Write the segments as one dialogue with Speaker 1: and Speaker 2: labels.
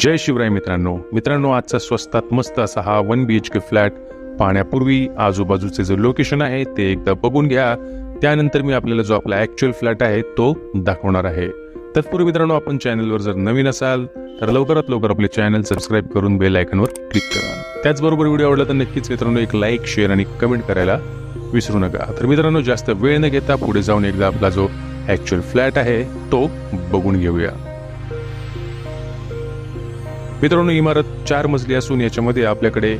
Speaker 1: जय शिवराय मित्रांनो. मित्रांनो आजचा स्वस्तात मस्त असा हा one B H K flat पाहण्यापूर्वी आजूबाजूचे जे लोकेशन आहे ते एकदा बघून घ्या. त्यानंतर मी आपल्याला जो आपला ऍक्च्युअल फ्लॅट आहे तो दाखवणार आहे. तत्पूर्वी मित्रांनो आपण चॅनलवर जर नवीन असाल तर लवकरात लवकर आपले चॅनल सबस्क्राईब करून बेल आयकनवर क्लिक करा. त्याचबरोबर व्हिडिओ आवडला तर नक्कीच मित्रांनो एक लाईक शेअर आणि कमेंट करायला विसरू नका. तर मित्रांनो जास्त वेळ न घेता पुढे जाऊन एकदा आपला जो ऍक्च्युअल फ्लॅट आहे तो बघून घेऊया. मित्रांनो इमारत चार मजली असून याच्यामध्ये आपल्याकडे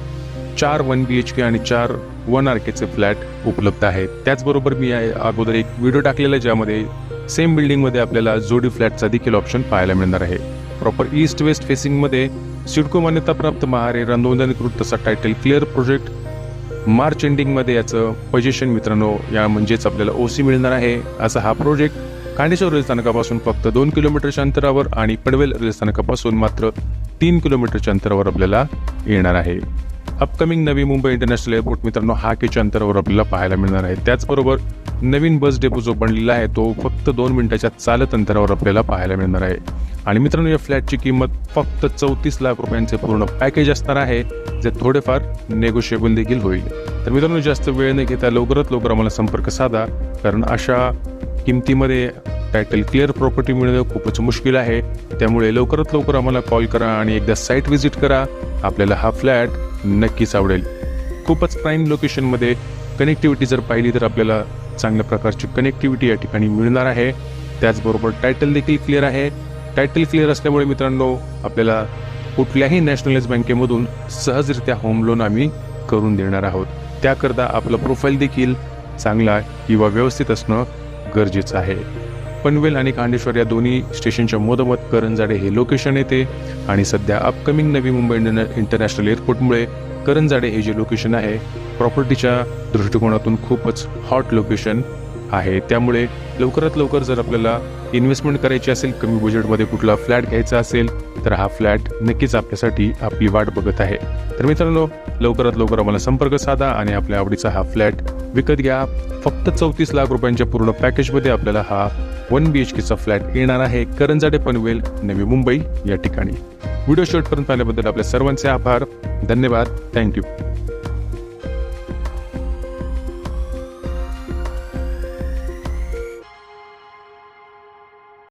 Speaker 1: चार वन बी एच के आणि चार वन आर केचे फ्लॅट उपलब्ध आहेत. त्याचबरोबर मी अगोदर एक व्हिडिओ टाकलेला आहे ज्यामध्ये सेम बिल्डिंगमध्ये आपल्याला जोडी फ्लॅटचा देखील ऑप्शन पाहायला मिळणार आहे. प्रॉपर ईस्ट वेस्ट फेसिंगमध्ये सिडको मान्यताप्राप्त महारे नोंदणीकृत तसा टायटल क्लिअर प्रोजेक्ट मार्च एंडिंगमध्ये याचं पजेशन मित्रांनो या म्हणजेच आपल्याला ओसी मिळणार आहे. असा हा प्रोजेक्ट कांडेश्वर रेल्वे स्थानकापासून फक्त दोन किलोमीटरच्या अंतरावर आणि पडवेल रेल्वे स्थानकापासून मात्र तीन किलोमीटरच्या अंतरावर आपल्याला येणार आहे. Upcoming Navi Mumbai international airport मित्रांनो हा केच्या अंतरावर आपल्याला पाहायला मिळणार आहे. त्याचबरोबर नवीन बस डेपो जो बनलेला आहे तो फक्त दोन मिनिटाच्या चालत अंतरावर आपल्याला पाहायला मिळणार आहे. आणि मित्रांनो या फ्लॅटची किंमत फक्त चौतीस लाख रुपयांचे पूर्ण पॅकेज असणार आहे जे थोडेफार नेगोशिएबल देखील होईल. तर मित्रांनो जास्त वेळ न घेता लवकरात लवकर आम्हाला संपर्क साधा कारण अशा किमतीमध्ये टायटल क्लिअर प्रॉपर्टी मिळणं खूपच मुश्किल आहे. त्यामुळे लवकरात लवकर आम्हाला कॉल करा आणि एकदा साईट व्हिजिट करा. आपल्याला हा फ्लॅट नक्कीच आवडेल. खूपच प्राईम लोकेशनमध्ये कनेक्टिव्हिटी जर पाहिली तर आपल्याला चांगल्या प्रकारची कनेक्टिव्हिटी या ठिकाणी मिळणार आहे. त्याचबरोबर टायटल देखील क्लिअर आहे. टायटल क्लिअर असल्यामुळे मित्रांनो आपल्याला कुठल्याही नॅशनलाइज बँकेमधून सहजरित्या होम लोन आम्ही करून देणार आहोत. त्याकरता आपलं प्रोफाईल देखील चांगला किंवा व्यवस्थित असणं गरजेचं आहे. पनवेल आणि कांडेश्वर या दोन्ही स्टेशनच्या मधोमध करंजाडे हे लोकेशन येते. आणि सध्या अपकमिंग नवी मुंबई इंटरनॅ- इंटरनॅशनल एअरपोर्टमुळे करंजाडे हे जे लोकेशन आहे प्रॉपर्टीच्या दृष्टिकोनातून खूपच हॉट लोकेशन आहे. त्यामुळे लवकरात लवकर जर आपल्याला इन्व्हेस्टमेंट करायची असेल कमी बजेटमध्ये कुठला फ्लॅट घ्यायचा असेल तर हा फ्लॅट नक्कीच आपल्यासाठी आपली वाट बघत आहे. तर मित्रांनो लवकरात लवकर आम्हाला संपर्क साधा आणि आपल्या आवडीचा हा फ्लॅट विकत घ्या. फक्त चौतीस लाख रुपयांच्या पूर्ण पॅकेजमध्ये आपल्याला हा वन बी एच केचा फ्लॅट येणार आहे. करंजाडे पनवेल नवी मुंबई या ठिकाणी. व्हिडिओ शेवटपर्यंत पाहिल्याबद्दल आपल्या सर्वांचे आभार. धन्यवाद. थँक्यू.